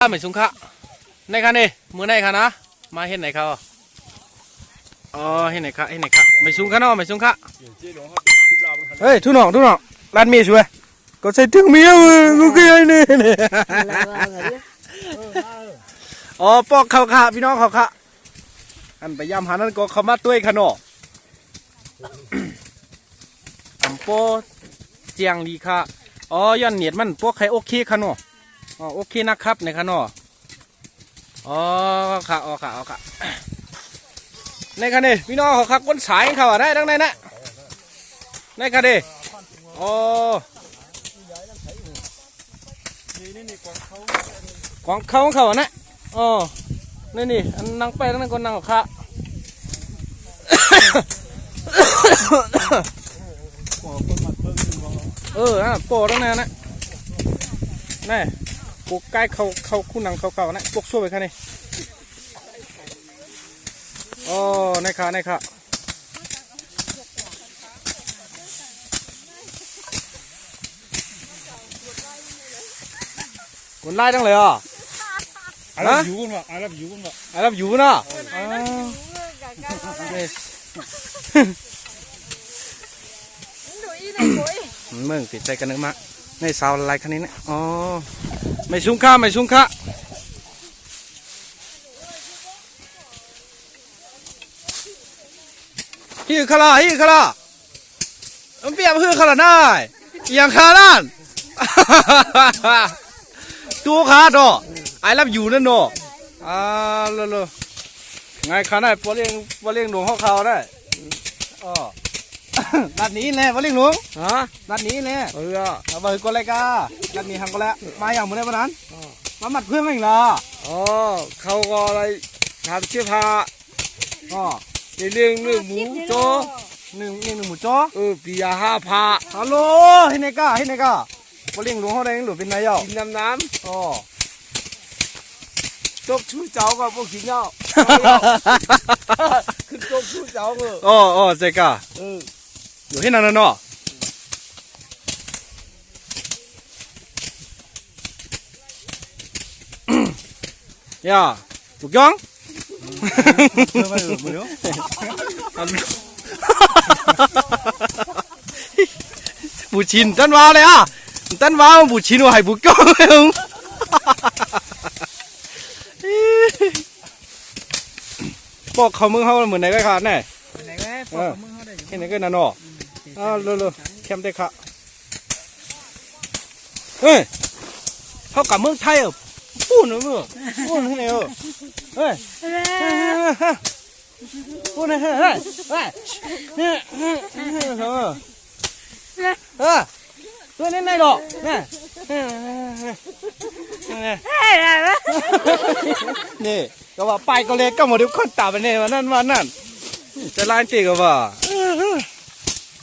ไม่สุงคะในคะนี่มือในคะนะมาเห็นไหนเขาอ๋อเห็นไหนคะเห็นไหนคะไม่สุงคะเนาะไม่สุงคะเฮ้ยทุนองทุนองร้านมีช่วยก็ใส่ถึงเมียมึงกูเคยนี่นี่อ๋อปอกเขาค่ะพี่น้องเขาค่ะอันไปย่ำหานั่นก็เขามาตุ้ยขนออัมโปเจียงลีค่ะอ๋อย้อนเนียดมันพวกใครโอเคขนอ อ๋อโอเคนะครับในขนออ๋อค่ะอ๋อค่ะอ๋อค่ะในคันนี้พี่น้องเขาขับก้นสายเขาได้ทั้งในนะในคันนี้อ๋อกวางเขาของเขานะอ๋อนี่นี่อันนั่งไปนั่งคนนั่งกับข้าเอออะโปรตรงนั้นนะแน่พวกใกล้เขาเขาคู่หนังเขาเก่าๆนะพ วกช่วยไปแค่นี้โอ้ในขาในขาคนไล่ตั้งเลยอะ I love you กันวะ I love you กันวะไอ้รับอยู่นะอ๋อ นี่สาวอะไรคันนี้เนี่ยอ๋อไม่ซุ้งข้าไม่ซุ้งข้าฮือขลาฮือขลามันเปียบฮือขลาได้อย่างขาด้านตัวขาดอไอ้รับอยู่นั่นเนาะอ่าเลยไงขาได้ปลาเลี้ยงปลาเลี้ยงหลวงข้อเขาได้อ๋อำก็แล้วมาอย่างเมื่อไรวันนั้นมาหมัดเพื่อนมาอีกละอ๋อเขาก็อะไรทำเสื้อผ้าอ๋อในเรื่องเรื่องหมูโจหนึ่งหนึ่งหนึ่งหมูจ้อเออปียาห้าผ้าฮัลโหลเฮ้ยนายก้าเฮ้ยนายก้าปอเลี้ยงหลวงเขาได้หลวงเป็นนายเจ้ากินน้ำน้อ๋อำจกชู้เจ้ากับพวกขี้เหงาขึ้นจกชู้เจ้าเอออ๋ออ๋อเจ๊กาเออ อยู่ที่นั่นน่ะเนาะย่าถูกยังบูชินตันวาวเลยอะตันวาวบูชินว่าให้บุกยองเลยมึงบอกเขามึงเขาเหมือนไหนก็ขาดแน่ไหนแม่เออเห็นไหนก็นั่นเนาะ อ้าวเร็วๆเข้มได้ค่ะเฮ้ยเขากับเมืองไทยอะพูดหน่อยมึงพูดให้หน่ยเออเฮ้ยพูดหน่อยเฮ้ยเฮ้ยเฮ้ยเฮ้ยเฮ้ยเฮ้ยเออตัวนี้ไหนหรอกเนี่ยนี่ก็ว่าไปก็เล็กก็หมดทุกคนตาไปเนี่ยวันนั้นวันนั้นจะล้านตีก็ว่า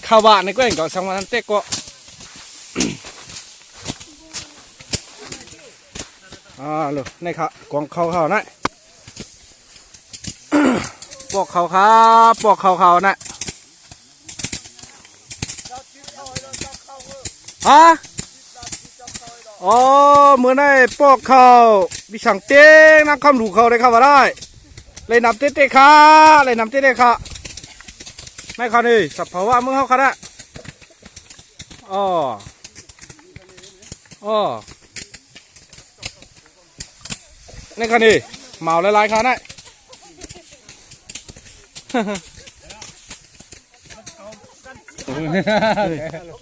ข้าวบ้านในก็เองก็สังวันนั้นเต็กก็อ่าลยนี่ครับกวางเขาเขานะปอกเขาครับปอกเขาเขานะฮะอ๋อเมื่อได้ปอกเขาบิสังเต้งนักคำดูเขาได้เข้ามาได้ เลยนำเต้เต้ค่ะเลยนำเต้เต้ค่ะ ไม่ค่ะนี่สับภาวะมึงเขาค่ะนะอ๋ออ๋อนี่ค่ะนี่เมาหลายๆค่ะนะ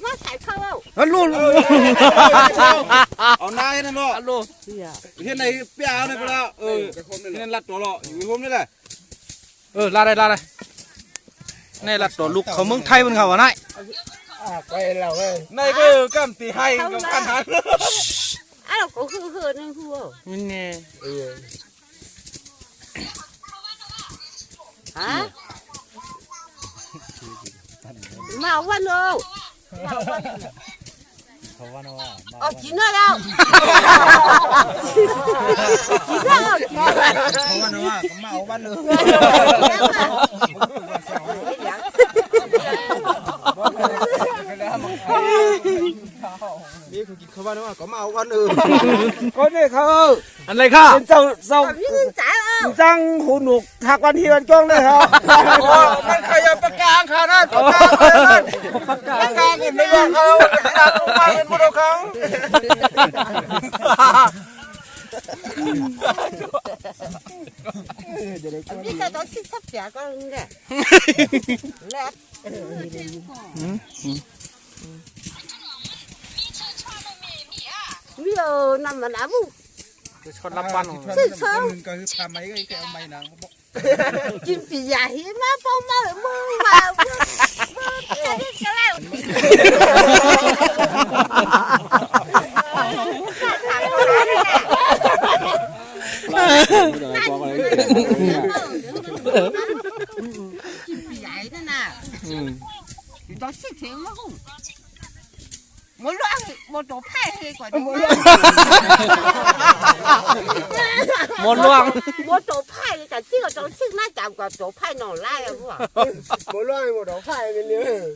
มาใส่ข้าวฮัลโหลเอาหน้าให้นั่นเนาะฮัลโหลเห็นไหนเปียเอาเนี่ยก็แล้วเออเห็นรัดตัวเนาะอยู่ผมนี่แหละเออลาได้ลาได้ นี่ละตัวลูกเขาเมืองไทยมันเขาวะนายไปแล้วเว้ยในก็กำตีให้กับกันหันอ้าวก็คือคือนั่นคือนี่แน่เออฮะมาวันโอ้เขาว่าเนาะเอากินแล้วกินแล้วเขาว่าเนี่คือกินข้าวบ้านว่าก็มาเอาวันอื่นก็นี่เขาอะไรค่ะเป็นเจ้าเจ้าจังหูหนุกทักวันที่วันจ้องเลยครับมันขยับปากกางค่ะนั่นปากกางเลยนั่นปากกางเห็นไม่ว่าเขาตามลงมาเป็นบุรุษเขา Biết cái đó xích sắp xẻ con nè Lẹp Bây giờ nằm mà nằm ชนรับวัน Xích sao ก็คือทำไมก็แค่เอาไม้นางบอก Chim bị giả hiến má phong má lại mơ mà Mơ cái đi cái đó xí thế mà không một loa một tổ phai hay quả một loa một loa một phai cả xí ở trong xí na chạm quả phai nó lai à vua một loa một tổ phai bên nữa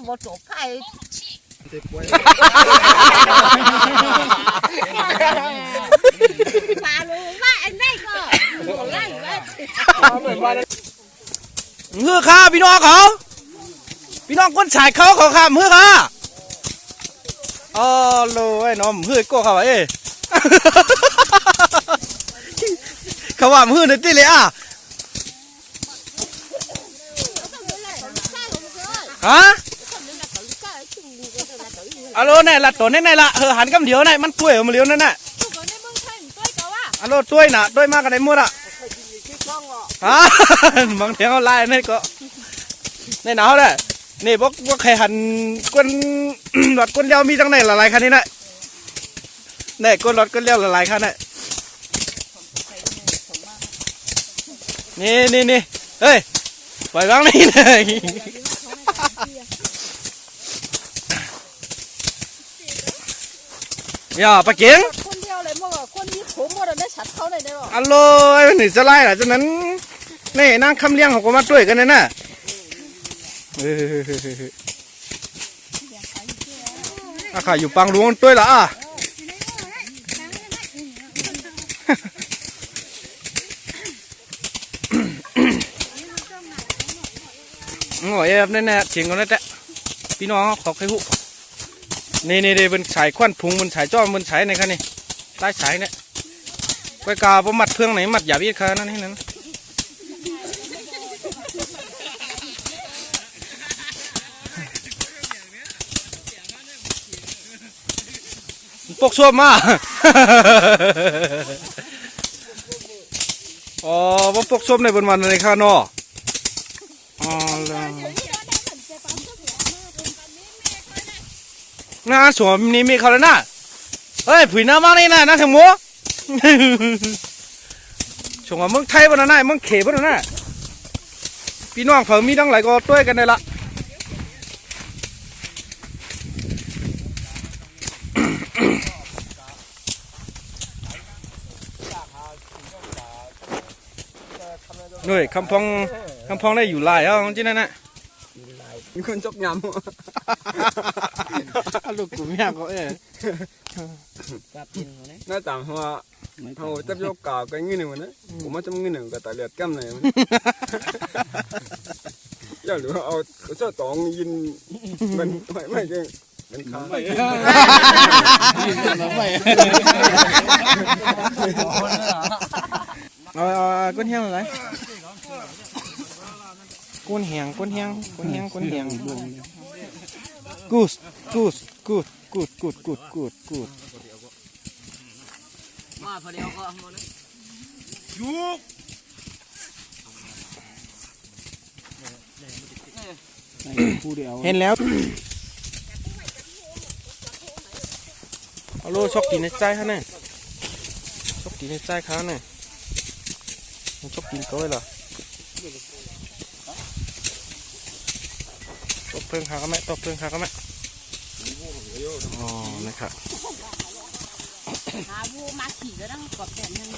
một tổ phai ปลาลูว่าอันไหนก็หัวไล่ไว้เฮือข้าพี่น้องเขา พี่น้องคนสายเขาเขาข้ามเฮือข้าอ๋อโลไอ้น้องเฮือก็เขาเอ้เขาว่ามือหนที่เลยอะฮะ อะโลเนี่ยละตัวเนี่ยไหละเออหันกำเดียวไหนมันต้วยเอามาเลี้ยวนั่นน่ะอะโลต้วยน่ะต้วยมากกันได้หมดอะฮะบางเทีเขาไล่นี่ก็ในหนาวเลยนี่พวกพวกใครหันก้นหลอดก้นเลี้ยวมีตั้งไหนละลายคันนี้น่ะนี่ก้นหลอดก้นเลี้ยวละลายคันน่ะนี่นี่นี่เฮ้ยปล่อยบ้างนี่เลย อย่าปะเกียงคนเดียวเลยมั้งคนมีผมหมดเลยไม่ชัดเขาเลยได้หรออัลโหลหนี่จะไล่ล่ะฉะนั้นนี่นางคำเลี้ยงเขาก็มาด้วยกันนะน่ะเอออาขาอยู่ปังหลวงด้วยละอะโอ้ยแบบนั่นแหละเถียงกันแล้วแต่พี่น้องขอใครหุ นี่นี่นี่เป็นฉายควันพุงมันฉายจ้อมันฉายในคันนี่ใต้ฉายเนี่ยกวยกาบมัดเพื่องไหนมัดหยาบีกคานั่นนี่นั่นปกชัวมาอ๋อบ่ปกชวมในบนวันในข้าเนออ๋อแล้ว น่าสวมนี่มีเขาแล้วนะเฮ้ยผุยหน้ามานี่นะนะถึงหมัวชงว่ามืองไทยบ้านน่ะมืองเขบ้านน่ะพี่น้องเผอมีทั้งหลายก็ต้วยกันได้ละหน่วยคำพองคำพองได้อยู่ลายเอ้าจริงนั่นน่ะ มีคนจกยำลูกกูเมียก็เอ้น่าจำว่าเขาจับยกกาก็งี้หนึ่งวันนะผมว่าจะงี้หนึ่งก็ตาเลียดแก้มเลยมันอย่าหรือเอาเจ้าตองยินมันไม่ไม่ใช่มันขาเอาเอาเอาก้นเฮียงอะไร ก้นเฮียงก้นเฮียงก้นเฮียงก้นเฮียงกูสกูสกูดกูดกูดกูดกูดกูดผู้เดียวเห็นแล้วเอาโลชกกินในใจเขาเนี่ยชกกินในใจเขาเนี่ยมันชกกินเขาเลยเหรอตบเพื่อนเขาก็ไม่ตกเพื่อนเขาก็ไม่อ๋อนะครับ หาบูมาขี่ก็ต้องกอบแบบนึง